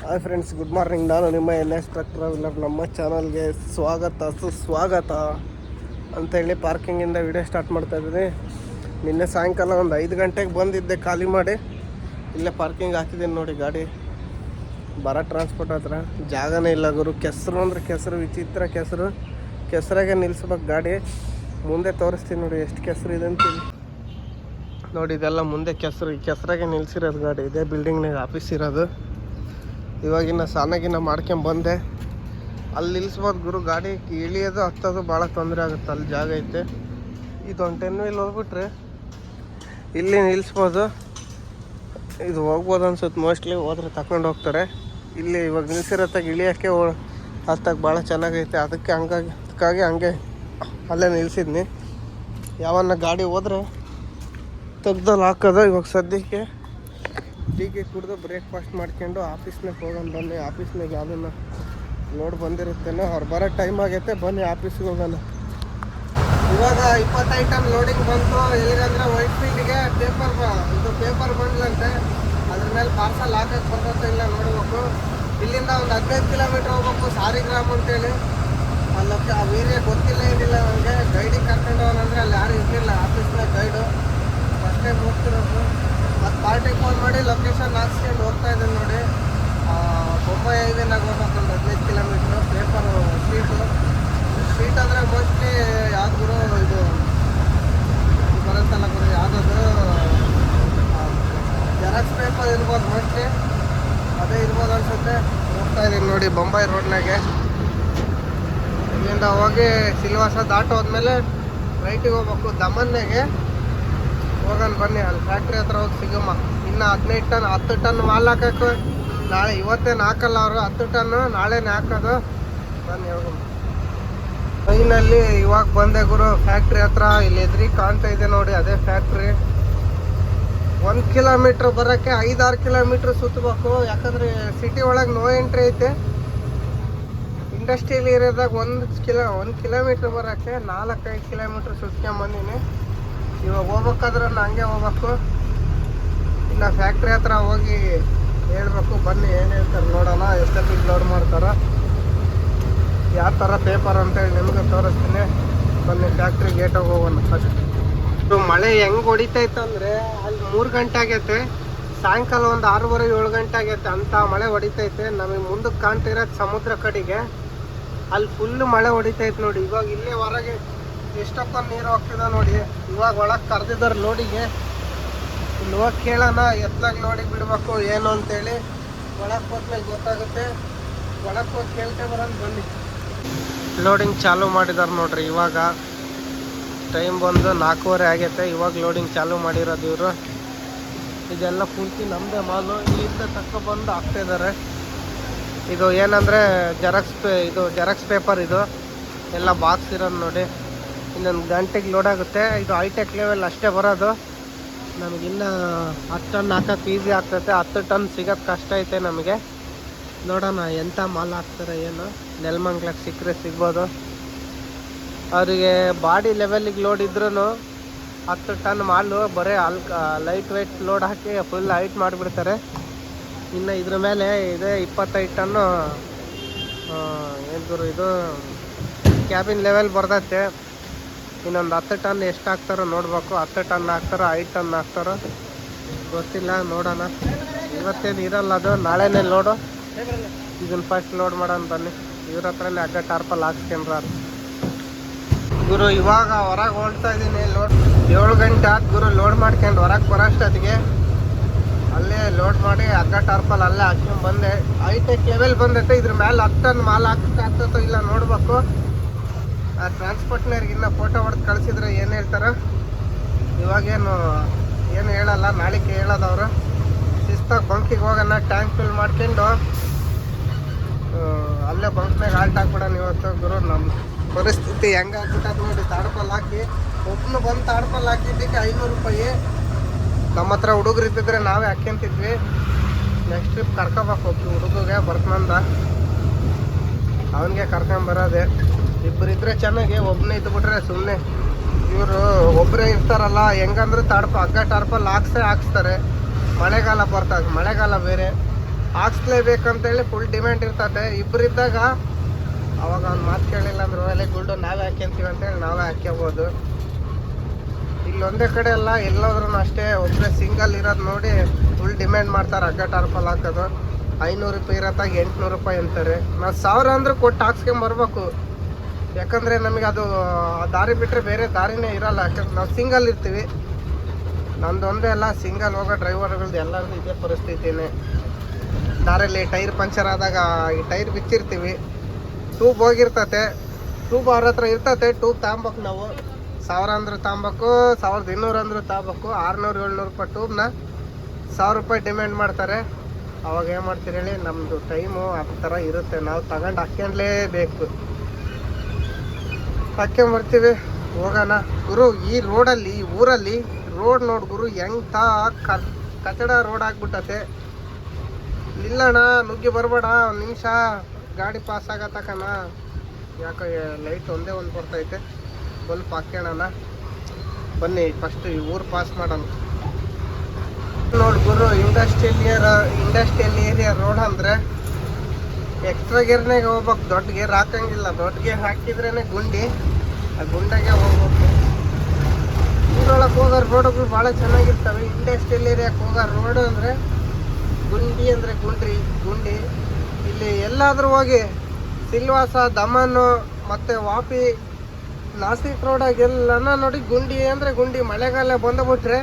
Hi friends good morning ನಾನು ನಿಮ್ಮ N S truck traveller ನಮ್ಮ ಚಾನಲ್ಗೆ ಸ್ವಾಗತ, ಸುಸ್ವಾಗತ ಅಂತೇಳಿ ಪಾರ್ಕಿಂಗಿಂದ ವಿಡಿಯೋ ಸ್ಟಾರ್ಟ್ ಮಾಡ್ತಾ ಇದ್ದೀನಿ. ನಿನ್ನೆ ಸಾಯಂಕಾಲ ಒಂದು ಐದು ಗಂಟೆಗೆ ಬಂದಿದ್ದೆ ಖಾಲಿ ಮಾಡಿ. ಇಲ್ಲೇ ಪಾರ್ಕಿಂಗ್ ಹಾಕಿದ್ದೀನಿ ನೋಡಿ ಗಾಡಿ. ಬರ ಟ್ರಾನ್ಸ್ಪೋರ್ಟ್ ಹತ್ರ. ಜಾಗನೇ ಇಲ್ಲ ಗುರು. ಕೆಸರು ಅಂದರೆ ಕೆಸರು, ವಿಚಿತ್ರ ಕೆಸರು. ಕೆಸರಾಗೆ ನಿಲ್ಲಿಸ್ಬೇಕು ಗಾಡಿ. ಮುಂದೆ ತೋರಿಸ್ತೀನಿ ನೋಡಿ ಎಷ್ಟು ಕೆಸರು ಇದೆ ಅಂತ ನೋಡಿ, ಇದೆಲ್ಲ ಮುಂದೆ ಕೆಸರು. ಈ ಕೆಸರಾಗೆ ನಿಲ್ಲಿಸಿರೋದು ಗಾಡಿ. ಇದೇ ಬಿಲ್ಡಿಂಗ್ನಾಗ ಆಫೀಸ್ ಇರೋದು. ಇವಾಗಿನ ಸಾನಾಗಿನ ಮಾಡ್ಕೊಂಡ್ ಬಂದೆ. ಅಲ್ಲಿ ನಿಲ್ಸ್ಬೋದು ಗುರು, ಗಾಡಿ ಇಳಿಯೋದು ಹತ್ತೋದು ಭಾಳ ತೊಂದರೆ ಆಗುತ್ತೆ, ಅಲ್ಲಿ ಜಾಗ ಐತೆ. ಇದೊಂದು ಟೆನ್ ವೀಲ್ ಹೋಗ್ಬಿಟ್ರೆ ಇಲ್ಲಿ ನಿಲ್ಲಿಸ್ಬೋದು ಇದು ಹೋಗ್ಬೋದು ಅನ್ಸುತ್ತೆ ಮೋಸ್ಟ್ಲಿ ಹೋದ್ರೆ ತಗೊಂಡು ಹೋಗ್ತಾರೆ. ಇಲ್ಲಿ ಇವಾಗ ನಿಲ್ಸಿರತ್ತಾಗ ಇಳಿಯೋಕ್ಕೆ ಹತ್ತಾಗ ಭಾಳ ಚೆನ್ನಾಗೈತೆ, ಅದಕ್ಕೆ ಹಂಗಾಗಿ ಅದಕ್ಕಾಗಿ ಹಂಗೆ ಅಲ್ಲೇ ನಿಲ್ಸಿದ್ನಿ. ಯಾವನ್ನ ಗಾಡಿ ಹೋದ್ರೆ ತೆಗ್ದಲ್ಲಿ ಹಾಕೋದು ಇವಾಗ ಸದ್ಯಕ್ಕೆ. ಟೀಗೆ ಕುಡಿದು ಬ್ರೇಕ್ಫಾಸ್ಟ್ ಮಾಡ್ಕೊಂಡು ಆಫೀಸ್ನಾಗ ಹೋಗೋಣ ಬನ್ನಿ. ಆಫೀಸ್ನಾಗ ಯಾವುದನ್ನ ಲೋಡ್ ಬಂದಿರುತ್ತೇನೋ ಅವ್ರು ಬರೋ ಟೈಮ್ ಆಗೈತೆ, ಬನ್ನಿ ಆಫೀಸ್ಗೆ ಹೋಗೋಣ. ಇವಾಗ ಇಪ್ಪತ್ತೈಟಮ್ ಲೋಡಿಂಗ್ ಬಂತು. ಎಲ್ಲಿಗಂದ್ರೆ ವೈಟ್ ಫೀಲ್ಡ್ಗೆ ಪೇಪರ್ ಇದು ಪೇಪರ್ ಬಂಡ್ಲಂತೆ ಅದ್ರ ಮೇಲೆ ಪಾರ್ಸಲ್ ಹಾಕಕ್ಕೆ ಬರ್ತೈತೆ ಇಲ್ಲ ನೋಡ್ಬೇಕು. ಇಲ್ಲಿಂದ ಒಂದು ಹದಿನೈದು ಕಿಲೋಮೀಟ್ರ್ ಹೋಗ್ಬೇಕು ಸಾರಿಗ್ರಾಮ್ ಅಂತೇಳಿ. ಅಲ್ಲಕ್ಕೆ ಆ ವೀರ್ಯ ಗೊತ್ತಿಲ್ಲ ಏನಿಲ್ಲ ನನಗೆ. ಗೈಡಿಗೆ ಕರ್ಕೊಂಡು ಹೋಗೋಣಂದ್ರೆ ಅಲ್ಲಿ ಯಾರು ಇರಲಿಲ್ಲ. ಆಫೀಸ್ನಾಗ ಗೈಡು ಫಸ್ಟ್ ಹೋಗ್ತಿರೋದು. ಮತ್ತು ಪಾರ್ಟಿಗೆ ಫೋನ್ ಮಾಡಿ ಲೊಕೇಶನ್ ಹಾಕ್ಸ್ಕೊಂಡು ಹೋಗ್ತಾ ಇದ್ದೀನಿ ನೋಡಿ. ಬೊಂಬೈ ಹೈವೇನಾಗ ಹೋಗ್ಬೇಕು ಒಂದು ಹದಿನೈದು ಕಿಲೋಮೀಟ್ರು ಪೇಪರ್ ಸೀಟು ಸೀಟ್ ಅಂದರೆ ಮೋಸ್ಟ್ಲಿ ಯಾವ್ದು ಇದು ಬರುತ್ತಲ್ಲ ಗುರು ಯಾವುದಾದ್ರು ಜೆರಾಕ್ಸ್ ಪೇಪರ್ ಇರ್ಬೋದು ಮೋಸ್ಟ್ಲಿ ಅದೇ ಇರ್ಬೋದು ಅನ್ಸುತ್ತೆ. ಹೋಗ್ತಾ ಇದ್ದೀನಿ ನೋಡಿ ಬೊಂಬೈ ರೋಡ್ನಾಗೆ ಇಲ್ಲಿಂದ ಹೋಗಿ ಸಿಲ್ವಾಸ ದಾಟು ಹೋದ್ಮೇಲೆ ರೈಟಿಗೆ ಹೋಗ್ಬೇಕು ದಮನ್ನೆಗೆ ಹೋಗೋಣ ಬನ್ನಿ, ಅಲ್ಲಿ ಫ್ಯಾಕ್ಟ್ರಿ ಹತ್ರ ಹೋಗಿ ಸಿಗಮ್ಮ. ಇನ್ನು ಹದಿನೈದು ಟನ್, ಹತ್ತು ಟನ್ ಮಾಲ್ ಹಾಕಕ್ಕೆ. ನಾಳೆ ಇವತ್ತೇನು ಹಾಕಲ್ಲ ಅವರು, ಹತ್ತು ಟನ್ನು ನಾಳೆನೇ ಹಾಕೋದು. ಬನ್ನಿ ಹೋಗಮ್ಮ. ಟ್ರೈನಲ್ಲಿ ಇವಾಗ ಬಂದೆ ಗುರು ಫ್ಯಾಕ್ಟ್ರಿ ಹತ್ರ. ಇಲ್ಲಿ ಎದ್ರಿ ಕಾಣ್ತಾ ಇದೆ ನೋಡಿ, ಅದೇ ಫ್ಯಾಕ್ಟ್ರಿ ಒಂದು ಕಿಲೋಮೀಟ್ರ್ ಬರೋಕ್ಕೆ ಐದಾರು ಕಿಲೋಮೀಟ್ರ್ ಸುತ್ತಬೇಕು. ಯಾಕಂದರೆ ಸಿಟಿ ಒಳಗೆ ನೋ ಎಂಟ್ರಿ ಐತೆ. ಇಂಡಸ್ಟ್ರಿಯಲ್ ಏರಿಯಾದಾಗ ಒಂದು ಕಿಲೋ ಒಂದು ಕಿಲೋಮೀಟ್ರ್ ಬರೋಕ್ಕೆ ನಾಲ್ಕೈದು ಕಿಲೋಮೀಟ್ರ್ ಸುತ್ಕೊಂಬಂದಿನಿ ಇವಾಗ ಹೋಗ್ಬೇಕಾದ್ರೆ ಹಂಗೆ ಹೋಗ್ಬೇಕು. ಇನ್ನು ಫ್ಯಾಕ್ಟ್ರಿ ಹತ್ರ ಹೋಗಿ ಹೇಳ್ಬೇಕು, ಬನ್ನಿ, ಏನು ಹೇಳ್ತಾರೆ ನೋಡೋಣ ಎಷ್ಟೊತ್ತಿಗೆ ಲೋಡ್ ಮಾಡ್ತಾರೋ. ಯಾವ ಥರ ಪೇಪರ್ ಅಂತೇಳಿ ನಿಮಗೆ ತೋರಿಸ್ತೀನಿ. ಬನ್ನಿ ಫ್ಯಾಕ್ಟ್ರಿ ಗೇಟಾಗಿ ಹೋಗೋಣ ಫಸ್ಟ್ ಮಳೆ ಹೆಂಗೆ ಹೊಡಿತೈತೆ ಅಂದರೆ, ಅಲ್ಲಿ ಮೂರು ಗಂಟೆ ಆಗೈತೆ. ಸಾಯಂಕಾಲ ಒಂದು ಆರೂವರೆ, ಏಳು ಗಂಟೆ ಆಗೈತೆ. ಅಂತ ಮಳೆ ಹೊಡಿತೈತೆ. ನಮಗೆ ಮುಂದಕ್ಕೆ ಕಾಣ್ತಿರೋದು ಸಮುದ್ರ ಕಡೆಗೆ. ಅಲ್ಲಿ ಫುಲ್ ಮಳೆ ಹೊಡಿತೈತೆ ನೋಡಿ. ಇವಾಗ ಇಲ್ಲೇ ಹೊರಗೆ ಎಷ್ಟೊತ್ತೊಂದು ನೀರು ಹೋಗ್ತಿದ ನೋಡಿ. ಇವಾಗ ಒಳಗೆ ಕರೆದಿದ್ದಾರೆ ಲೋಡಿಗೆ ಇಲ್ಲಿ ಹೋಗಿ ಕೇಳೋಣ ಎತ್ತಾಗ ಲೋಡಿಗೆ ಬಿಡಬೇಕು ಏನು ಅಂತೇಳಿ. ಒಳಗೆ ಹೋದ್ಮೇಲೆ ಗೊತ್ತಾಗುತ್ತೆ. ಒಳಗೆ ಹೋಗಿ ಕೇಳ್ತೆ ಬರೋಣ, ಬನ್ನಿ. ಲೋಡಿಂಗ್ ಚಾಲು ಮಾಡಿದಾರೆ ನೋಡ್ರಿ, ಇವಾಗ ಟೈಮ್ ಬಂದು ನಾಲ್ಕೂವರೆ ಆಗೈತೆ. ಇವಾಗ ಲೋಡಿಂಗ್ ಚಾಲೂ ಮಾಡಿರೋದು ಇವರು. ಇದೆಲ್ಲ ಪೂರ್ತಿ ನಮ್ಮದೇ ಮಾಲು. ಇಲ್ಲಿಂದ ತಕ್ಕ ಹಾಕ್ತಾ ಇದ್ದಾರೆ ಇದು ಏನಂದರೆ ಜೆರಾಕ್ಸ್ ಪೇ, ಇದು ಜೆರಾಕ್ಸ್ ಪೇಪರ್ ಇದು. ಎಲ್ಲ ಬಾಕ್ಸ್ ಇರೋದು ನೋಡಿ. ಇನ್ನೊಂದು ಗಂಟೆಗೆ ಲೋಡ್ ಆಗುತ್ತೆ. ಇದು ಹೈಟೆಕ್ ಲೆವೆಲ್ ಅಷ್ಟೇ ಬರೋದು. ನಮಗಿನ್ನು ಹತ್ತು ಟನ್ ಹಾಕಕ್ಕೆ ಈಸಿ ಆಗ್ತೈತೆ ಹತ್ತು ಟನ್ ಸಿಗೋದು ಕಷ್ಟ ಐತೆ ನಮಗೆ. ನೋಡೋಣ ಎಂಥ ಮಾಲ್ ಹಾಕ್ತಾರೆ, ಏನು. ನೆಲಮಂಗ್ಲಕ್ಕೆ ಸಿಕ್ಕರೆ ಸಿಗ್ಬೋದು. ಅವರಿಗೆ ಬಾಡಿ ಲೆವೆಲಿಗೆ ಲೋಡ್ ಇದ್ರೂ ಹತ್ತು ಟನ್ ಮಾಲು ಬರೀ ಅಲ್ ಲೈಟ್ ವೆಯ್ಟ್ ಲೋಡ್ ಹಾಕಿ ಫುಲ್ ಹೈಟ್ ಮಾಡಿಬಿಡ್ತಾರೆ. ಇನ್ನು ಇದ್ರ ಮೇಲೆ ಇದೆ ಇಪ್ಪತ್ತೈದು ಟನ್ನು ಏನು ಇದು? ಕ್ಯಾಬಿನ್ ಲೆವೆಲ್ ಬರ್ತೈತೆ ಇನ್ನೊಂದು ಹತ್ತು ಟನ್ ಎಷ್ಟು ಹಾಕ್ತಾರೋ ನೋಡ್ಬೇಕು. ಹತ್ತು ಟನ್ ಹಾಕ್ತಾರೋ ಐದು ಟನ್ ಹಾಕ್ತಾರೋ ಗೊತ್ತಿಲ್ಲ, ನೋಡೋಣ. ಇವತ್ತೇನು ಇರಲ್ಲ ಅದು, ನಾಳೆನೇ ಲೋಡು ಇದನ್ನ ಫಸ್ಟ್ ಲೋಡ್ ಮಾಡೋಣ ಬನ್ನಿ. ಇವ್ರ ಹತ್ರನೇ ಹಗ್ಗ ಟಾರ್ಪಲ್ ಹಾಕ್ಸ್ಕೊಂಡ್ರ ಗುರು, ಇವಾಗ ಹೊರಗೆ ಹೊಲ್ತಾ ಇದ್ದೀನಿ ಲೋಡ್ ಏಳು ಗಂಟೆ ಆದ ಗುರು ಲೋಡ್ ಮಾಡ್ಕೊಂಡು ಹೊರಗೆ ಬರೋಷ್ಟೊತ್ತಿಗೆ ಅಲ್ಲೇ ಲೋಡ್ ಮಾಡಿ ಹಗ್ಗ ಟಾರ್ಪಲ್ ಅಲ್ಲೇ ಹಾಕ್ಕೊಂಡ್ ಬಂದೆ. ಹೈಟೆಕ್ ಲೆವೆಲ್ ಬಂದೈತೆ, ಇದ್ರ ಮೇಲೆ ಹತ್ತು ಟನ್ ಮಾಲ್ ಆಗ್ತೈತೋ ಇಲ್ಲ ನೋಡ್ಬೇಕು. ಆ ಟ್ರಾನ್ಸ್ಪೋರ್ಟ್ನವ್ರಿಗೆ ಇನ್ನೂ ಫೋಟೋ ಹೊಡೆದು ಕಳಿಸಿದ್ರೆ ಏನು ಹೇಳ್ತಾರೆ? ಇವಾಗೇನು ಏನು ಹೇಳಲ್ಲ ನಾಳೆಗೆ ಹೇಳೋದವರು. ಶಿಸ್ತಾಗಿ ಬಂಕಿಗೆ ಹೋಗೋಣ ಟ್ಯಾಂಕ್ ಫಿಲ್ ಮಾಡ್ಕೊಂಡು ಅಲ್ಲೇ ಬಂಕ್ನಾಗ ಆಲ್ಟ್ ಹಾಕ್ಬಿಡೋಣ ಇವತ್ತು ಗುರು. ನಮ್ಮ ಪರಿಸ್ಥಿತಿ ಹೆಂಗೆ ಆಗ್ಬಿಟ್ಟದ ನೋಡಿ ತಾಡ್ಪಲ್ ಹಾಕಿ. ಒಬ್ಬನು ಬಂದು ತಾಡ್ಪಲ್ ಹಾಕಿದ್ದಕ್ಕೆ ಐನೂರು ರೂಪಾಯಿ. ನಮ್ಮ ಹತ್ರ ಹುಡುಗರು ಇದ್ದಿದ್ರೆ ನಾವೇ ಹಾಕ್ಯಂತಿದ್ವಿ. ನೆಕ್ಸ್ಟ್ ಟ್ರಿಪ್ ಕರ್ಕೋಬೇಕು ಒಬ್ಬ ಹುಡುಗಗೆ ಬರ್ತನಂದ ಅವನಿಗೆ ಕರ್ಕೊಂಬರೋದೆ. ಇಬ್ಬರು ಇದ್ರೆ ಚೆನ್ನಾಗಿ ಒಬ್ಬನೇ ಇದ್ಬಿಟ್ರೆ ಸುಮ್ಮನೆ ಇವರು ಒಬ್ಬರೇ ಇರ್ತಾರಲ್ಲ, ಹೆಂಗಂದ್ರೆ ತಾಡ್ಪ, ಹಗ್ಗ ಟಾರ್ಪಲ್ ಹಾಕ್ಸೇ ಹಾಕ್ಸ್ತಾರೆ. ಮಳೆಗಾಲ ಬರ್ತದೆ ಮಳೆಗಾಲ ಬೇರೆ. ಹಾಕ್ಸ್ಲೇಬೇಕಂತೇಳಿ ಫುಲ್ ಡಿಮ್ಯಾಂಡ್ ಇರ್ತದೆ. ಇಬ್ಬರಿದ್ದಾಗ ಅವಾಗ ಅವ್ನು ಮಾತು ಕೇಳಿಲ್ಲ ಅಂದ್ರೆ ಒಲೆ ಗುಲ್ಡು ನಾವೇ ಹಾಕ್ಯಂತೀವಿ ಅಂತೇಳಿ ನಾವೇ ಇಲ್ಲಿ ಇಲ್ಲೊಂದೇ ಕಡೆ ಅಲ್ಲ ಎಲ್ಲೋದ್ರೂ ಅಷ್ಟೇ ಒಬ್ಬರೇ ಸಿಂಗಲ್ ಇರೋದು ನೋಡಿ ಫುಲ್ ಡಿಮ್ಯಾಂಡ್ ಮಾಡ್ತಾರೆ, ಹಗ್ಗ ಟಾರ್ಪಲ್ ಹಾಕೋದು ಐನೂರು ರೂಪಾಯಿ ಇರತ್ತಾಗ ಎಂಟುನೂರು ರೂಪಾಯಿ ಅಂತಾರೆ. ನಾವು ಸಾವಿರ ಅಂದ್ರೆ ಕೊಟ್ಟು ಹಾಕ್ಸ್ಕೊಂಬರ್ಬೇಕು. ಯಾಕಂದರೆ ನಮಗೆ ಅದು, ದಾರಿ ಬಿಟ್ಟರೆ ಬೇರೆ ದಾರಿನೇ ಇರಲ್ಲ. ಯಾಕಂದ್ರೆ ನಾವು ಸಿಂಗಲ್ ಇರ್ತೀವಿ. ನಂದು ಒಂದೇ ಅಲ್ಲ ಸಿಂಗಲ್ ಹೋಗೋ ಡ್ರೈವರ್ಗಳದ್ದು ಎಲ್ಲರದ್ದು ಇದೇ ಪರಿಸ್ಥಿತಿನೇ. ದಾರಿಯಲ್ಲಿ ಟೈರ್ ಪಂಚರ್ ಆದಾಗ ಈ ಟೈರ್ ಬಿಚ್ಚಿರ್ತೀವಿ. ಟ್ಯೂಬ್ ಹೋಗಿರ್ತತೆ. ಟ್ಯೂಬ್ ಅವ್ರ ಹತ್ರ ಇರ್ತತೆ. ಟ್ಯೂಬ್ ತಗೊಂಬೇಕು ನಾವು. ಸಾವಿರ ಅಂದ್ರೆ ತಗೊಬೇಕು ಸಾವಿರದ ಇನ್ನೂರು ಅಂದ್ರೆ ತಗೋಬೇಕು ಆರುನೂರು ಏಳ್ನೂರು ರೂಪಾಯಿ ಟ್ಯೂಬ್ನ ಸಾವಿರ ರೂಪಾಯಿ ಡಿಮ್ಯಾಂಡ್ ಮಾಡ್ತಾರೆ. ಅವಾಗ ಏನು ಮಾಡ್ತೀರಿ ಹೇಳಿ ನಮ್ಮದು ಟೈಮು ಆ ಥರ ಇರುತ್ತೆ. ನಾವು ತಗೊಂಡು ಹಾಕ್ಯಂಡ್ಲೇಬೇಕು ಹಾಕ್ಕೊಂಬರ್ತೀವಿ ಹೋಗೋಣ. ಗುರು, ಈ ರೋಡಲ್ಲಿ, ಈ ಊರಲ್ಲಿ ರೋಡ್ ನೋಡ್ ಗುರು ತಾ ಕಚಡ ರೋಡ್ ಆಗ್ಬಿಟ್ಟತೆ. ಇಲ್ಲಣ್ಣ ನುಗ್ಗಿ ಬರಬೇಡ, ಒಂದು ನಿಮಿಷ. ಗಾಡಿ ಪಾಸ್ ಆಗತ್ತಕಣ ಯಾಕ ಲೈಟ್ ಒಂದೇ ಒಂದು ಬರ್ತೈತೆ. ಸ್ವಲ್ಪ ಹಾಕ್ಯಣ ಬನ್ನಿ ಫಸ್ಟ್ ಈ ಊರು ಪಾಸ್ ಮಾಡೋಣ. ನೋಡಿ ಗುರು industrial area industrial area road ಅಂದ್ರೆ ಎಕ್ಸ್ಟ್ರಾ ಗೇರ್ನಾಗ ಹೋಗ್ಬೇಕು. ದೊಡ್ಡ ಗೇರ್ ಹಾಕಂಗಿಲ್ಲ. ದೊಡ್ಡ ಗೇರ್ ಹಾಕಿದ್ರೇನೆ ಗುಂಡಿ. ಆ ಗುಂಡಾಗೆ ಹೋಗ್ಬೇಕು. ಊರೊಳಗೆ ಹೋಗೋ ರೋಡ್ಗಳು ಭಾಳ ಚೆನ್ನಾಗಿರ್ತವೆ. ಇಂಡಸ್ಟ್ರಿಯಲ್ ಏರಿಯಾಕ್ಕೆ ಹೋಗೋ ರೋಡ್ ಅಂದರೆ ಗುಂಡಿ ಅಂದರೆ ಗುಂಡ್ರಿ, ಗುಂಡಿ. ಇಲ್ಲಿ ಎಲ್ಲಾದರೂ ಹೋಗಿ ಸಿಲ್ವಾಸ, ದಮನ್, ಮತ್ತು ವಾಪಿ, ನಾಸಿಕ್ ರೋಡಾಗೆಲ್ಲನ ನೋಡಿ ಗುಂಡಿ ಅಂದರೆ ಗುಂಡಿ. ಮಳೆಗಾಲ ಬಂದುಬಿಟ್ರೆ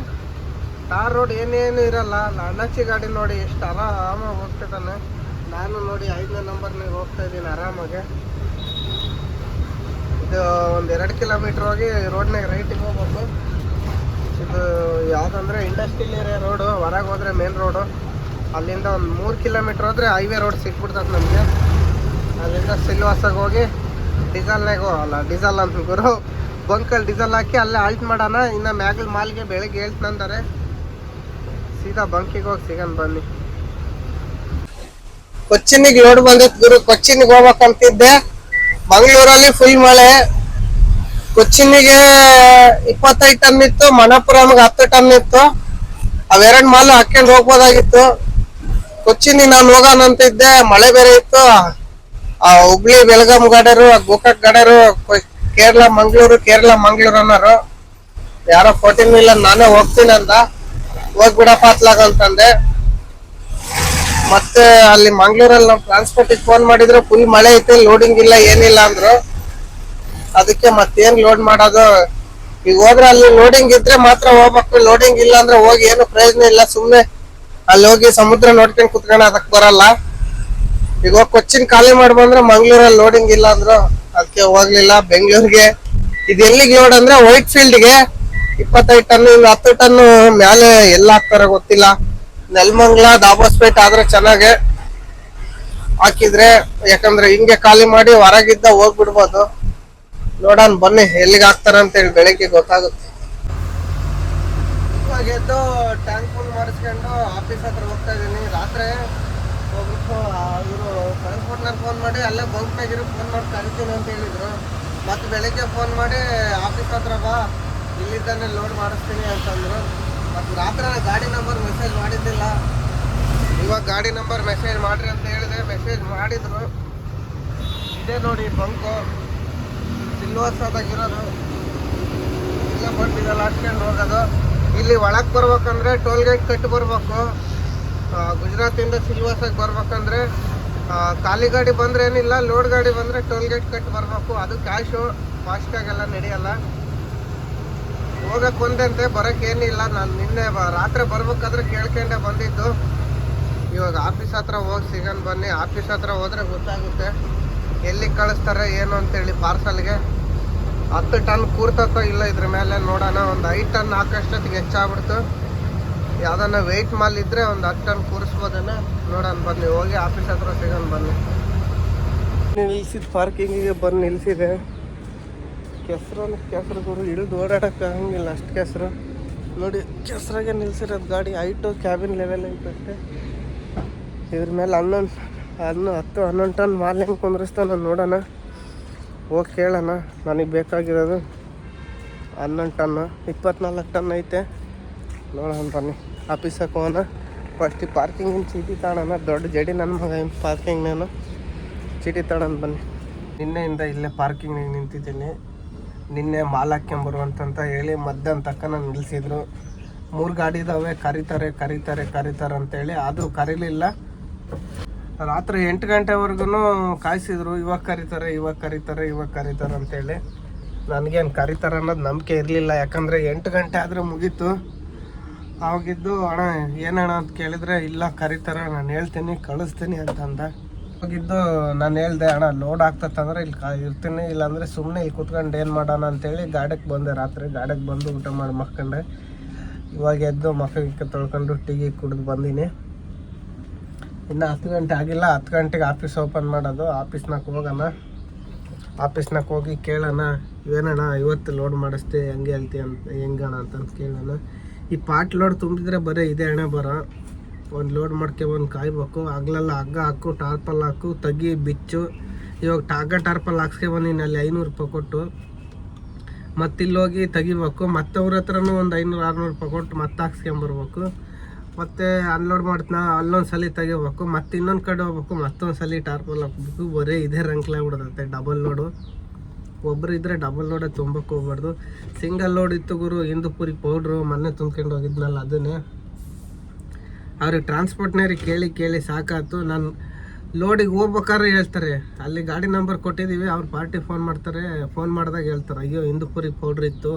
ಟಾರ್ ರೋಡ್ ಏನೇನು ಇರಲ್ಲ. ಅಣ್ಣಚ್ಚಿ ಗಾಡಿ ನೋಡಿ ಎಷ್ಟು ಆರಾಮಾಗಿ ಹೋಗ್ತಿದ್ದಾನೆ. ನಾನು ನೋಡಿ ಐದನೇ ನಂಬರ್ನಾಗ ಹೋಗ್ತಾ ಇದ್ದೀನಿ ಆರಾಮಾಗೆ. ಇದು ಒಂದು ಎರಡು ಕಿಲೋಮೀಟ್ರ್ ಹೋಗಿ ರೋಡ್ನಾಗ ರೈಟಿಗೆ ಹೋಗ್ಬೇಕು. ಇದು ಯಾವುದಂದ್ರೆ ಇಂಡಸ್ಟ್ರಿಯಲ್ ಏರಿಯಾ ರೋಡು, ಹೊರಗೆ ಹೋದ್ರೆ ಮೇನ್ ರೋಡು. ಅಲ್ಲಿಂದ ಒಂದು ಮೂರು ಕಿಲೋಮೀಟ್ರ್ ಹೋದರೆ ಹೈವೇ ರೋಡ್ ಸಿಕ್ಬಿಡ್ತದೆ ನಮಗೆ. ಅಲ್ಲಿಂದ ಸಿಲ್ವಾಸಾಗ ಹೋಗಿ ಡೀಸೆಲ್ನಾಗ ಅಲ್ಲ ಡೀಸೆಲ್ ಅಂತ ಗುರು, ಬಂಕಲ್ಲಿ ಡೀಸೆಲ್ ಹಾಕಿ ಅಲ್ಲೇ ಆಲ್ಟ್ ಮಾಡೋಣ. ಇನ್ನು ಮ್ಯಾಗಲ್ ಮಾಲ್ಗೆ ಬೆಳಗ್ಗೆ ಹೇಳ್ತಂತಾರೆ ಸೀದಾ ಬಂಕಿಗೆ ಹೋಗಿ ಸಿಗನ್ ಬನ್ನಿ. ಕೊಚ್ಚಿನಿಗೆ ಲೋಡ್ ಬಂದಿತ್ತು ಗುರು. ಕೊಚ್ಚಿನಿಗೆ ಹೋಗ್ಬೇಕಂತಿದ್ದೆ. ಮಂಗಳೂರಲ್ಲಿ ಫುಲ್ ಮಳೆ. ಕೊಚ್ಚಿನಿಗೆ ಇಪ್ಪತ್ತೈದು ಟನ್ ಇತ್ತು ಮಣಪುರಮ್ಗೆ ಹತ್ತು ಟನ್ ಇತ್ತು. ಅವೆರಡು ಮಾಲು ಹಾಕೊಂಡು ಹೋಗ್ಬೋದಾಗಿತ್ತು. ಕೊಚ್ಚಿನಿಗೆ ನಾನು ಹೋಗೋಣ ಅಂತಿದ್ದೆ. ಮಳೆ ಬೇರೆ ಇತ್ತು. ಆ ಹುಬ್ಳಿ ಬೆಳಗಾಂ ಆ ಗೋಕಾಕ್ ಗಾಡರು ಕೇರಳ, ಮಂಗಳೂರು ಕೇರಳ, ಮಂಗಳೂರು ಅನ್ನೋರು. ಯಾರೋ ಫೋರ್ಟೀನ್ ಇಲ್ಲ, ನಾನೇ ಹೋಗ್ತೀನಿ ಅಂತ ಹೋಗ್ಬಿಡಪ್ಪ ಅಂತಂದೆ. ಮತ್ತೆ ಅಲ್ಲಿ ಮಂಗ್ಳೂರಲ್ಲಿ ನಾವು ಟ್ರಾನ್ಸ್ಪೋರ್ಟಿಗೆ ಫೋನ್ ಮಾಡಿದ್ರು ಫುಲ್ ಮಳೆ ಐತೆ ಲೋಡಿಂಗ್ ಇಲ್ಲ, ಏನಿಲ್ಲ ಅಂದ್ರು. ಅದಕ್ಕೆ ಮತ್ತೇನ್ ಲೋಡ್ ಮಾಡೋದು? ಈಗ ಹೋದ್ರೆ ಅಲ್ಲಿ ಲೋಡಿಂಗ್ ಇದ್ರೆ ಮಾತ್ರ ಹೋಗ್ಬೇಕು ಲೋಡಿಂಗ್ ಇಲ್ಲ ಅಂದ್ರೆ ಹೋಗಿ ಏನು ಪ್ರಯೋಜನ ಇಲ್ಲ, ಸುಮ್ನೆ ಅಲ್ಲಿ ಹೋಗಿ ಸಮುದ್ರ ನೋಡ್ಕೊಂಡು ಕುತ್ಕೊಂಡು ಅದಕ್ಕೆ ಬರಲ್ಲ. ಈಗ ಹೋಗಿ ಕೊಚ್ಚಿನ್ ಖಾಲಿ ಮಾಡಿ ಬಂದ್ರೆ ಮಂಗ್ಳೂರಲ್ಲಿ ಲೋಡಿಂಗ್ ಇಲ್ಲ ಅಂದ್ರು, ಅದಕ್ಕೆ ಹೋಗ್ಲಿಲ್ಲ. ಬೆಂಗಳೂರಿಗೆ, ಇದು ಎಲ್ಲಿಗೆ ಲೋಡ್ ಅಂದ್ರೆ ವೈಟ್ ಫೀಲ್ಡ್ಗೆ ಇಪ್ಪತ್ತೈದು ಟನ್ ಹತ್ತು ಟನ್ ಮೇಲೆ ಎಲ್ಲ ಹಾಕ್ತಾರ ಗೊತ್ತಿಲ್ಲ. ನೆಲಮಂಗ್ಲ, ದಾಬಾಸ್ಪೇಟ್ ಆದ್ರೆ ಚೆನ್ನಾಗೆ ಹಾಕಿದ್ರೆ, ಯಾಕಂದ್ರೆ ಹಿಂಗೆ ಖಾಲಿ ಮಾಡಿ ಹೊರಗಿದ್ದ ಹೋಗ್ಬಿಡ್ಬೋದು. ನೋಡೋಣ, ಬನ್ನಿ, ಎಲ್ಲಿಗೆ ಹಾಕ್ತಾರ ಅಂತ ಹೇಳಿ ಬೆಳಿಗ್ಗೆ ಗೊತ್ತಾಗುತ್ತೆ. ಎದ್ದು ಟ್ಯಾಂಕ್ ಫುಲ್ ಮಾಡಿಸ್ಕೊಂಡು ಆಫೀಸ್ ಹತ್ರ ಹೋಗ್ತಾ ಇದ್ದೀನಿ. ರಾತ್ರಿ ಹೋಗ್ಬಿಟ್ಟು ಇವರು ಟ್ರಾನ್ಸ್ಪೋರ್ಟ್ನರ್ ಫೋನ್ ಮಾಡಿ ಅಲ್ಲೇ ಬಂಕ್ನಾಗಿರೋ ಫೋನ್ ಮಾಡಿ ಕರಿತೀನಿ ಅಂತ ಹೇಳಿದ್ರು. ಮತ್ತೆ ಬೆಳಿಗ್ಗೆ ಫೋನ್ ಮಾಡಿ ಆಫೀಸ್ ಹತ್ರ ಬಾ, ಇಲ್ಲಿದ್ದಾನೆ ಲೋಡ್ ಮಾಡಿಸ್ತೀನಿ ಅಂತಂದ್ರು. ಮತ್ತು ರಾತ್ರಿ ಗಾಡಿ ನಂಬರ್ ಮೆಸೇಜ್ ಮಾಡಿದ್ದಿಲ್ಲ. ಇವಾಗ ಗಾಡಿ ನಂಬರ್ ಮೆಸೇಜ್ ಮಾಡ್ರಿ ಅಂತ ಹೇಳಿದೆ. ಮೆಸೇಜ್ ಮಾಡಿದ್ರು. ಇದೆ ನೋಡಿ ಬಂಕು ಸಿಲ್ವಾಸದಾಗಿರೋದು ಇಲ್ಲ ಬಂದು ಇದೆಲ್ಲ ಹಾಕ್ಕೊಂಡು ಹೋಗೋದು ಇಲ್ಲಿ ಒಳಗೆ ಬರ್ಬೇಕಂದ್ರೆ ಟೋಲ್ ಗೇಟ್ ಕಟ್ಟಿ ಬರ್ಬೇಕು. ಗುಜರಾತಿಂದ ಸಿಲ್ವಾಸಾಗಿ ಬರ್ಬೇಕಂದ್ರೆ ಖಾಲಿ ಗಾಡಿ ಬಂದ್ರೆ ಏನಿಲ್ಲ, ಲೋಡ್ ಗಾಡಿ ಬಂದ್ರೆ ಟೋಲ್ ಗೇಟ್ ಕಟ್ಟಿ ಬರ್ಬೇಕು. ಅದು ಕ್ಯಾಶು ಫಾಸ್ಟಾಗೆಲ್ಲ ನಡೆಯಲ್ಲ. ಹೋಗಕ್ಕೆ ಒಂದಂತೆ ಬರೋಕ್ಕೇನಿಲ್ಲ ನಾನು ನಿನ್ನೆ ರಾತ್ರಿ ಬರ್ಬೇಕಾದ್ರೆ ಕೇಳ್ಕೊಂಡೆ ಬಂದಿದ್ದು. ಇವಾಗ ಆಫೀಸ್ ಹತ್ರ ಹೋಗಿ ಸಿಗನ್ ಬನ್ನಿ. ಆಫೀಸ್ ಹತ್ರ ಹೋದ್ರೆ ಗೊತ್ತಾಗುತ್ತೆ. ಎಲ್ಲಿ ಕಳಿಸ್ತಾರೆ, ಏನು ಅಂತೇಳಿ ಪಾರ್ಸಲ್ಗೆ. ಹತ್ತು ಟನ್ ಕೂರ್ತತೋ ಇಲ್ಲ ಇದ್ರ ಮೇಲೆ ನೋಡೋಣ. ಒಂದು ಐದು ಟನ್ ಹಾಕೋಷ್ಟೊತ್ತಿಗೆ ಹೆಚ್ಚಾಗ್ಬಿಡ್ತು. ಯಾವ್ದನ್ನ ವೆಯ್ಟ್ ಮಾಲ್ ಇದ್ರೆ ಒಂದು ಹತ್ತು ಟನ್ ಕೂರಿಸ್ಬೋದನ್ನ ನೋಡೋಣ ಬನ್ನಿ. ಹೋಗಿ ಆಫೀಸ್ ಹತ್ರ ಸಿಗೋಣ ಬನ್ನಿ. ನಿಲ್ಸಿದ ಪಾರ್ಕಿಂಗಿಗೆ ಬಂದು ನಿಲ್ಸಿದೆ. ಕೆಸರು ಕೆಸರು ಗುರು, ಇಳಿದು ಓಡಾಡಕ್ಕೆ ಆಗಂಗಿಲ್ಲ ಅಷ್ಟು ಕೆಸರು. ನೋಡಿ, ಕೆಸರಾಗೆ ನಿಲ್ಸಿರೋದು ಗಾಡಿ ಹೈಟು ಕ್ಯಾಬಿನ್ ಲೆವೆಲ್ ಐತೆ ಇದ್ರ ಮೇಲೆ ಹನ್ನೊಂದು, ಹನ್ನು, ಹತ್ತು, ಹನ್ನೊಂದು ಟನ್ ಮಾಲ್ ಹೆಂಗೆ ಕುಂದ್ರಿಸ್ತಾನ ನೋಡೋಣ. ಹೋಗಿ ಕೇಳೋಣ, ನನಗೆ ಬೇಕಾಗಿರೋದು ಹನ್ನೊಂದು ಟನ್ನು ಇಪ್ಪತ್ನಾಲ್ಕು ಟನ್ ಐತೆ. ನೋಡೋಣ ಬನ್ನಿ, ಆಫೀಸಕ್ಕೆ ಹೋಗೋಣ. ಫಸ್ಟ್ ಪಾರ್ಕಿಂಗಿನ ಚೀಟಿ ತಾಣನ, ದೊಡ್ಡ ಜಡಿ ನನ್ನ ಮಗ ಪಾರ್ಕಿಂಗ್ ನಾನು. ಚೀಟಿ ತಗೋಣ ಬನ್ನಿ. ನಿನ್ನೆಯಿಂದ ಇಲ್ಲೇ ಪಾರ್ಕಿಂಗ್ನಾಗ ನಿಂತಿದ್ದೀನಿ. ನಿನ್ನೆ ಮಾಲ್ ಹಾಕ್ಕೊಂಬರುವಂತಂತ ಹೇಳಿ ಮಧ್ಯಾಹ್ನ ತಕ್ಕನ ನಿಲ್ಲಿಸಿದ್ರು ಮೂರು ಗಾಡಿ ಇದಾವೆ, ಕರೀತಾರೆ ಕರೀತಾರೆ ಕರೀತಾರೆ ಅಂತೇಳಿ ಆದರೂ ಕರೀಲಿಲ್ಲ. ರಾತ್ರಿ ಎಂಟು ಗಂಟೆವರೆಗೂ ಕಾಯಿಸಿದ್ರು, ಇವಾಗ ಕರೀತಾರೆ ಇವಾಗ ಕರೀತಾರೆ ಇವಾಗ ಕರೀತಾರೆ ಅಂತೇಳಿ ನನಗೇನು ಕರೀತಾರೆ ಅನ್ನೋದು ನಂಬಿಕೆ ಇರಲಿಲ್ಲ. ಯಾಕಂದರೆ ಎಂಟು ಗಂಟೆ ಆದರೆ ಮುಗೀತು. ಅವಾಗಿದ್ದು ಅಣ್ಣ, ಏನಣ್ಣ ಅಂತ ಕೇಳಿದರೆ, ಇಲ್ಲ, ಕರೀತಾರೆ, ನಾನು ಹೇಳ್ತೀನಿ, ಕಳಿಸ್ತೀನಿ ಅಂತಂದ. ಹೋಗಿದ್ದು, ನಾನು ಹೇಳ್ದೆ, ಅಣ್ಣ ಲೋಡ್ ಆಗ್ತತ್ತಂದ್ರೆ ಇಲ್ಲಿ ಕಾ, ಇರ್ತೀನಿ, ಇಲ್ಲಾಂದರೆ ಸುಮ್ಮನೆ ಇಲ್ಲಿ ಕುತ್ಕೊಂಡು ಏನು ಮಾಡೋಣ ಅಂತೇಳಿ ಗಾಡಿಗೆ ಬಂದೆ. ರಾತ್ರಿ ಗಾಡಿಗೆ ಬಂದು ಊಟ ಮಾಡಿ ಮಕ್ಕೊಂಡೆ ಇವಾಗ ಎದ್ದು ಮಕ್ಕಳಿಗೆ ತೊಳ್ಕೊಂಡು ಟೀ ಕುಡಿದು ಬಂದೀನಿ. ಇನ್ನು ಹತ್ತು ಗಂಟೆ ಆಗಿಲ್ಲ. ಹತ್ತು ಗಂಟೆಗೆ ಆಫೀಸ್ ಓಪನ್ ಮಾಡೋದು. ಆಫೀಸ್ನಾಗ ಹೋಗೋಣ. ಆಫೀಸ್ನಾಗ ಹೋಗಿ ಕೇಳೋಣ. ಏನಣ್ಣ ಇವತ್ತು ಲೋಡ್ ಮಾಡಿಸ್ತೆ, ಹೆಂಗೆ ಹೇಳ್ತಿ ಅಂತ, ಹೆಂಗಣ ಅಂತಂದು ಕೇಳೋಣ. ಈ ಪಾಟ್ ಲೋಡ್ ತುಂಬಿದ್ರೆ ಬರೀ ಇದೆ ಅಣ್ಣ ಬರೋ. ಒಂದು ಲೋಡ್ ಮಾಡ್ಕೆ, ಒಂದು ಕಾಯ್ಬೇಕು. ಹಗ್ಲೆಲ್ಲ ಹಗ್ಗ ಹಾಕು, ಟಾರ್ಪಲ್ ಹಾಕು ತಗಿ ಬಿಚ್ಚು. ಇವಾಗ ಟಾಗ ಟಾರ್ಪಲ್ ಹಾಕ್ಸ್ಕೆ ಬನ್ನಿ ಅಲ್ಲಿ ಐನೂರು ರೂಪಾಯಿ ಕೊಟ್ಟು. ಮತ್ತೆ ಹೋಗಿ ತೆಗಿಬೇಕು. ಮತ್ತೆ ಅವ್ರ ಹತ್ರನೂ ಒಂದು ಐನೂರು, ಆರುನೂರು ರೂಪಾಯಿ ಕೊಟ್ಟು ಮತ್ತೆ ಹಾಕ್ಸ್ಕೊಂಬರ್ಬೇಕು. ಮತ್ತೆ ಅನ್ಲೋಡ್ ಮಾಡ್ತಾ ಅಲ್ಲೊಂದು ಸಲ ತೆಗಿಬೇಕು. ಮತ್ತೆ ಇನ್ನೊಂದು ಕಡೆ ಹೋಗ್ಬೇಕು ಮತ್ತೊಂದು ಸಲ ಟಾರ್ಪಲ್ ಹಾಕ್ಬೇಕು. ಬರೀ ಇದೇ ರಂಕ್ಲೆ ಬಿಡತ್ತೆ ಡಬಲ್ ಲೋಡು ಒಬ್ಬರು ಇದ್ರೆ ಡಬಲ್ ಲೋಡೇ ತುಂಬಕ್ಕೆ ಹೋಗ್ಬಾರ್ದು. ಸಿಂಗಲ್ ಲೋಡ್ ಇತ್ತು ಗುರು, ಹಿಂದೂಪುರಿ ಪೌಡ್ರು ಮೊನ್ನೆ ತುಂಬ್ಕೊಂಡು ಹೋಗಿದ್ನಲ್ಲ, ಅದನ್ನೇ. ಅವ್ರಿಗೆ ಟ್ರಾನ್ಸ್ಪೋರ್ಟ್ನವ್ರಿಗೆ ಕೇಳಿ ಕೇಳಿ ಸಾಕಾಯ್ತು. ನಾನು ಲೋಡಿಗೆ ಹೋಗ್ಬೇಕಾದ್ರೆ ಹೇಳ್ತಾರೆ. ಅಲ್ಲಿ ಗಾಡಿ ನಂಬರ್ ಕೊಟ್ಟಿದ್ದೀವಿ, ಅವ್ರು ಪಾರ್ಟಿ ಫೋನ್ ಮಾಡ್ತಾರೆ. ಫೋನ್ ಮಾಡಿದಾಗ ಹೇಳ್ತಾರೆ, ಅಯ್ಯೋ, ಹಿಂದೂಪುರಿ ಪೌಡ್ರ್ ಇತ್ತು.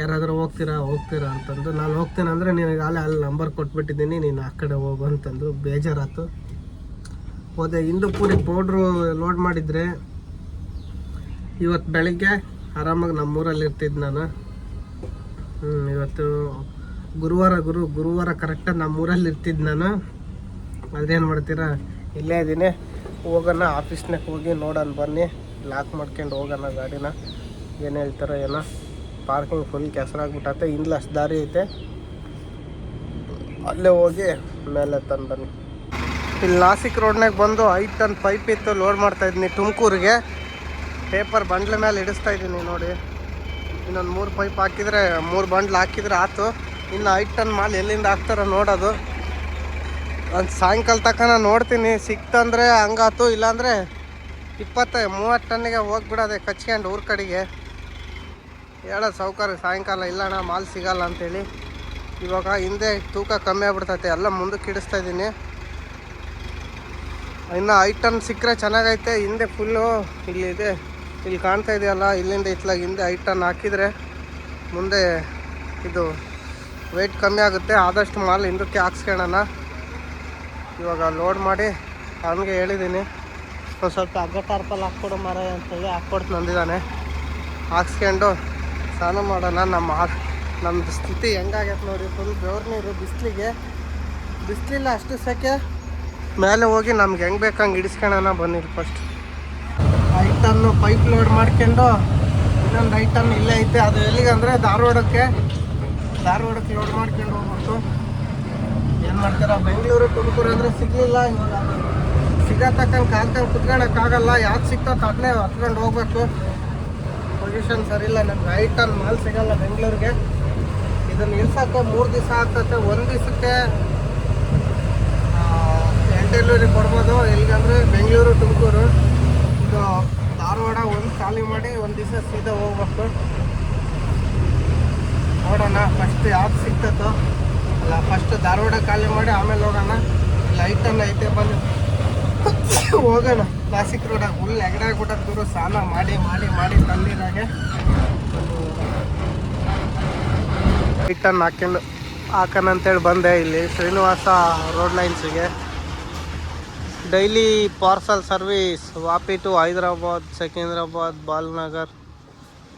ಯಾರಾದರೂ ಹೋಗ್ತೀರಾ ಹೋಗ್ತೀರಾ ಅಂತಂದು. ನಾನು ಹೋಗ್ತೀನಿ ಅಂದರೆ ಅಲ್ಲೇ ಅಲ್ಲಿ ನಂಬರ್ ಕೊಟ್ಬಿಟ್ಟಿದ್ದೀನಿ, ನೀನು ಆ ಕಡೆ ಹೋಗು ಅಂತಂದು ಬೇಜಾರಾಯ್ತು. ಹೋದೆ, ಹಿಂದೂಪುರಿ ಪೌಡ್ರು ಲೋಡ್ ಮಾಡಿದರೆ ಇವತ್ತು ಬೆಳಗ್ಗೆ ಆರಾಮಾಗಿ ನಮ್ಮೂರಲ್ಲಿ ಇರ್ತಿದ್ದು ನಾನು ಇವತ್ತು ಗುರುವಾರ ಗುರು, ಗುರುವಾರ ಕರೆಕ್ಟಾಗಿ ನಮ್ಮೂರಲ್ಲಿ ಇರ್ತಿದ್ದು ನಾನು. ಅದೇನು ಮಾಡ್ತೀರಾ? ಇಲ್ಲೇ ಇದ್ದೀನಿ ಹೋಗೋಣ ಆಫೀಸ್ನಾಗ ಹೋಗಿ ನೋಡೋಣ, ಬನ್ನಿ. ಲಾಕ್ ಮಾಡ್ಕೊಂಡು ಹೋಗೋಣ ಗಾಡಿನ. ಏನು ಹೇಳ್ತಾರೋ ಏನೋ. ಪಾರ್ಕಿಂಗ್ ಫುಲ್ ಕೆಸರಾಗ್ಬಿಟ್ಟೈತೆ ಹಿಂದ್ಲ ಅಷ್ಟು ದಾರಿ ಐತೆ. ಅಲ್ಲೇ ಹೋಗಿ ಮೇಲೆ ತಂದು ಬನ್ನಿ. ಇಲ್ಲಿ ನಾಸಿಕ್ ರೋಡ್ನಾಗ ಬಂದು ಐದು ಟನ್ ಪೈಪ್ ಇತ್ತು. ಲೋಡ್ ಮಾಡ್ತಾ ಇದ್ದೀನಿ ತುಮಕೂರಿಗೆ. ಪೇಪರ್ ಬಂಡ್ಲ ಮೇಲೆ ಇಡಿಸ್ತಾ ಇದ್ದೀನಿ ನೋಡಿ. ಇನ್ನೊಂದು ಮೂರು ಪೈಪ್ ಹಾಕಿದರೆ, ಮೂರು ಬಂಡ್ಲ್ ಹಾಕಿದ್ರೆ ಆಯ್ತು ಇನ್ನು ಐದು ಟನ್ ಮಾಲ್ ಎಲ್ಲಿಂದ ಹಾಕ್ತಾರ ನೋಡೋದು. ಒಂದು ಸಾಯಂಕಾಲ ತನಕ ನೋಡ್ತೀನಿ. ಸಿಕ್ತಂದ್ರೆ ಹಂಗಾತು, ಇಲ್ಲಾಂದರೆ ಇಪ್ಪತ್ತ, ಮೂವತ್ತು ಟನ್ನಿಗೆ ಹೋಗ್ಬಿಡೋದೆ ಕಚ್ಕೊಂಡು ಊರ ಕಡೆಗೆ. ಹೇಳೋ ಸೌಕರ್ಯ, ಸಾಯಂಕಾಲ ಇಲ್ಲಣ್ಣ, ಮಾಲ್ ಸಿಗಲ್ಲ ಅಂತೇಳಿ. ಇವಾಗ ಹಿಂದೆ ತೂಕ ಕಮ್ಮಿ ಆಗ್ಬಿಡ್ತೈತೆ, ಎಲ್ಲ ಮುಂದಕ್ಕೆ ಇಡಿಸ್ತಾ ಇದ್ದೀನಿ. ಇನ್ನು ಐದು ಟನ್ ಸಿಕ್ಕರೆ ಚೆನ್ನಾಗೈತೆ, ಹಿಂದೆ ಫುಲ್ಲು ಇಲ್ಲಿ ಇದೆ, ಇಲ್ಲಿ ಕಾಣ್ತಾ ಇದೆಯಲ್ಲ, ಇಲ್ಲಿಂದ ಇತ್ಲಾಗ ಹಿಂದೆ ಐದು ಟನ್ ಹಾಕಿದರೆ ಮುಂದೆ ಇದು ವೆಯ್ಟ್ ಕಮ್ಮಿ ಆಗುತ್ತೆ. ಆದಷ್ಟು ಮಾಲ್ ಹಿಂದಕ್ಕೆ ಹಾಕ್ಸ್ಕೊಳ್ಳೋಣ. ಇವಾಗ ಲೋಡ್ ಮಾಡಿ ಅವನಿಗೆ ಹೇಳಿದ್ದೀನಿ ಒಂದು ಸ್ವಲ್ಪ ಅಗ್ಗ ಟಾರ್ಪಲ್ ಹಾಕ್ಕೊಡು ಮರ ಅಂತೇಳಿ ಹಾಕ್ಕೊಡ್ತು ನಂದಿದ್ದಾನೆ ಹಾಕ್ಸ್ಕೊಂಡು ಸ್ನಾನ ಮಾಡೋಣ ನಮ್ಮ ನಮ್ಮದು ಸ್ಥಿತಿ ಹೆಂಗಾಗೈತೆ ನೋಡಿ ಫುಲ್ ಬೆವ್ರ ನೀರು ಬಿಸಿಲಿಗೆ. ಬಿಸಿಲಿಲ್ಲ ಅಷ್ಟು ಸೆಕೆ. ಮೇಲೆ ಹೋಗಿ ನಮ್ಗೆ ಹೆಂಗೆ ಬೇಕು ಹಂಗೆ ಇಡಿಸ್ಕೊಳ್ಳೋಣ ಬನ್ನಿರಿ ಫಸ್ಟ್ ಐಟನ್ನು ಟನ್ನು ಪೈಪ್ ಲೋಡ್ ಮಾಡ್ಕೊಂಡು ಇನ್ನೊಂದು ಐಟಮ್ ಇಲ್ಲೇ ಐತೆ. ಅದು ಎಲ್ಲಿಗೆ ಅಂದರೆ ಧಾರವಾಡಕ್ಕೆ. ಧಾರವಾಡಕ್ಕೆ ಲೋಡ್ ಮಾಡ್ಕೊಂಡು ಹೋಗ್ಬಿಟ್ಟು ಏನು ಮಾಡ್ತಾರೆ? ಬೆಂಗಳೂರು ತುಮಕೂರು ಅಂದರೆ ಸಿಗಲಿಲ್ಲ ಇವಾಗ. ಸಿಗೋ ತಕ್ಕಂಗೆ ಕಾಲ್ಕಂಗೆ ಕುತ್ಕೊಳಕ್ಕಾಗಲ್ಲ ಯಾವ್ದು ಸಿಗ್ತಾ ಅದನ್ನೇ ಹತ್ಕೊಂಡು ಹೋಗ್ಬೇಕು. ಪೊಸಿಷನ್ ಸರಿ ಇಲ್ಲ ನಮ್ಗೆ ರೈಟ್ ಅಲ್ಲಿ ಮಾಲ್ ಸಿಗಲ್ಲ ಬೆಂಗಳೂರಿಗೆ. ಇದನ್ನು ಇಳ್ಸೋಕ್ಕೆ ಮೂರು ದಿವಸ ಆಗ್ತೈತೆ. ಒಂದು ದಿವಸಕ್ಕೆ ಎಲ್ ಡೆಲಿವರಿ ಕೊಡ್ಬೋದು. ಎಲ್ಲಿಗಂದರೆ ಬೆಂಗಳೂರು, ತುಮಕೂರು. ಇದು ಧಾರವಾಡ ಒಂದು ಖಾಲಿ ಮಾಡಿ ಒಂದು ದಿವಸ ಸೀದಾ ಹೋಗ್ಬೇಕು. ನೋಡೋಣ ಫಸ್ಟ್ ಯಾವ್ದು ಸಿಗ್ತದೋ ಅಲ್ಲ ಫಸ್ಟ್ ಧಾರವಾಡ ಖಾಲಿ ಮಾಡಿ ಆಮೇಲೆ ನೋಡೋಣ. ಲೈಟ್ ಲೈಟನ್ನು ಐತೆ ಬಂದು. ಹೋಗೋಣ ಕ್ಲಾಸಿಕ್ ರೋಡಾಗ ಫುಲ್ ಎಗಡಾಗ್ಬಿಟ್ಟದ ದೂರ ಸ್ನಾನ ಮಾಡಿ ಮಾಡಿ ಮಾಡಿ ತಣ್ಣೀರಾಗೆ ಲೈಟನ್ನು ಹಾಕೊಂಡು ಹಾಕೋಣ ಅಂತೇಳಿ ಬಂದೆ ಇಲ್ಲಿ, Srinivasa road ಲೈನ್ಸಿಗೆ daily parcel service Vapi to Hyderabad Secunderabad Balanagar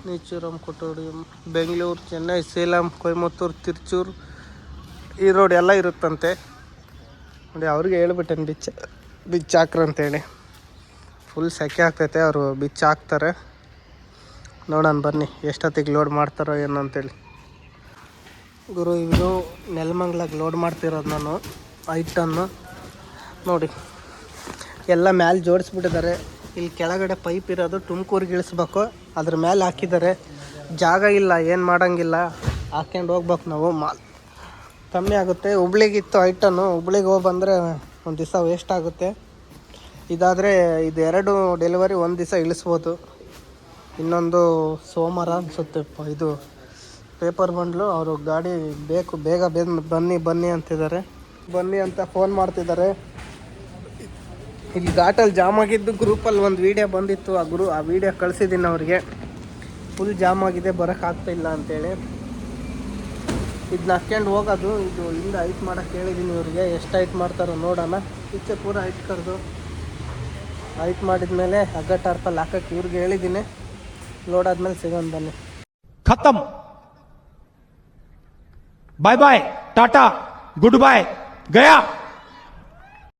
ನೀಚೂರಂ ಕೊಟ್ಟೋಡಿಯಂ ಬೆಂಗಳೂರು ಚೆನ್ನೈ ಸೇಲಂ ಕೊಯಮತ್ತೂರು ತಿರುಚೂರು ಈ ರೋಡ್ ಎಲ್ಲ ಇರುತ್ತಂತೆ. ನೋಡಿ, ಅವ್ರಿಗೆ ಹೇಳ್ಬಿಟ್ಟೆ ಬಿಚ್ಚ ಬಿಚ್ಚ ಹಾಕ್ರಂತೇಳಿ ಫುಲ್ ಸೆಕೆ ಆಗ್ತೈತೆ, ಅವರು ಬಿಚ್ಚ ಹಾಕ್ತಾರೆ. ನೋಡೋಣ ಬನ್ನಿ, ಎಷ್ಟೊತ್ತಿಗೆ ಲೋಡ್ ಮಾಡ್ತಾರೋ ಏನು ಅಂತೇಳಿ. ಗುರು, ಇವರು ನೆಲಮಂಗ್ಲಾಗ ಲೋಡ್ ಮಾಡ್ತಿರೋದು ನಾನು, ಐದು ಟನ್ನು ನೋಡಿ, ಎಲ್ಲ ಮ್ಯಾಲೆ ಜೋಡಿಸ್ಬಿಟ್ಟಿದ್ದಾರೆ. ಇಲ್ಲಿ ಕೆಳಗಡೆ ಪೈಪ್ ಇರೋದು ತುಮಕೂರಿಗೆ ಇಳಿಸ್ಬೇಕು. ಅದ್ರ ಮೇಲೆ ಹಾಕಿದ್ದಾರೆ ಜಾಗ ಇಲ್ಲ, ಏನು ಮಾಡೋಂಗಿಲ್ಲ ಹಾಕ್ಕೊಂಡು ಹೋಗ್ಬೇಕು ನಾವು ಮಾಲ್. ಕಮ್ಮಿ ಆಗುತ್ತೆ. ಹುಬ್ಳಿಗಿತ್ತು ಐಟನ್ನು ಹುಬ್ಳಿಗೆ ಹೋಗಿ ಬಂದರೆ ಒಂದು ದಿವಸ ವೇಸ್ಟ್ ಆಗುತ್ತೆ. ಇದಾದರೆ ಇದು ಎರಡು ಡೆಲಿವರಿ ಒಂದು ದಿವಸ ಇಳಿಸ್ಬೋದು. ಇನ್ನೊಂದು ಸೋಮವಾರ ಅನಿಸುತ್ತೆ. ಇದು ಪೇಪರ್ ಬಂಡ್ಲು, ಅವರು ಗಾಡಿ ಬೇಕು, ಬೇಗ ಬೇಗ ಬನ್ನಿ ಬನ್ನಿ ಅಂತಿದ್ದಾರೆ. ಬನ್ನಿ ಅಂತ ಫೋನ್ ಮಾಡ್ತಿದ್ದಾರೆ. ಇಲ್ಲಿ ಘಾಟಲ್ಲಿ ಜಾಮ್ ಆಗಿದ್ದು ಗ್ರೂಪಲ್ಲಿ ಒಂದು ವೀಡಿಯೋ ಬಂದಿತ್ತು. ಆ ಗ್ರೂ ಆ ವೀಡಿಯೋ ಕಳಿಸಿದ್ದೀನಿ ಅವ್ರಿಗೆ. ಫುಲ್ ಜಾಮ್ ಆಗಿದೆ ಬರೋಕ್ಕಾಗ್ತಾಯಿಲ್ಲ ಅಂತೇಳಿ. ಇದನ್ನ ಹಾಕ್ಯಂಡು ಹೋಗೋದು. ಇದು ಹಿಂದೆ ಐಟ್ ಮಾಡೋಕೆ ಹೇಳಿದ್ದೀನಿ ಇವ್ರಿಗೆ. ಎಷ್ಟು ಐಟ್ ಮಾಡ್ತಾರೋ ನೋಡೋಣ. ಇಚ್ಛೆ ಪೂರ ಐಟ್ ಕರೆದು ಐಟ್ ಮಾಡಿದ ಮೇಲೆ ಹಗ್ಗ ಟಾರ್ಪಲ್ಲಿ ಹಾಕಕ್ಕೆ ಇವ್ರಿಗೆ ಹೇಳಿದ್ದೀನಿ ಲೋಡಾದ್ಮೇಲೆ ಸಿಗೋಣ ಬನ್ನಿ. ಖತಮ್. ಬಾಯ್ ಬಾಯ್ ಟಾಟಾ ಗುಡ್ ಬಾಯ್ ಗಯಾ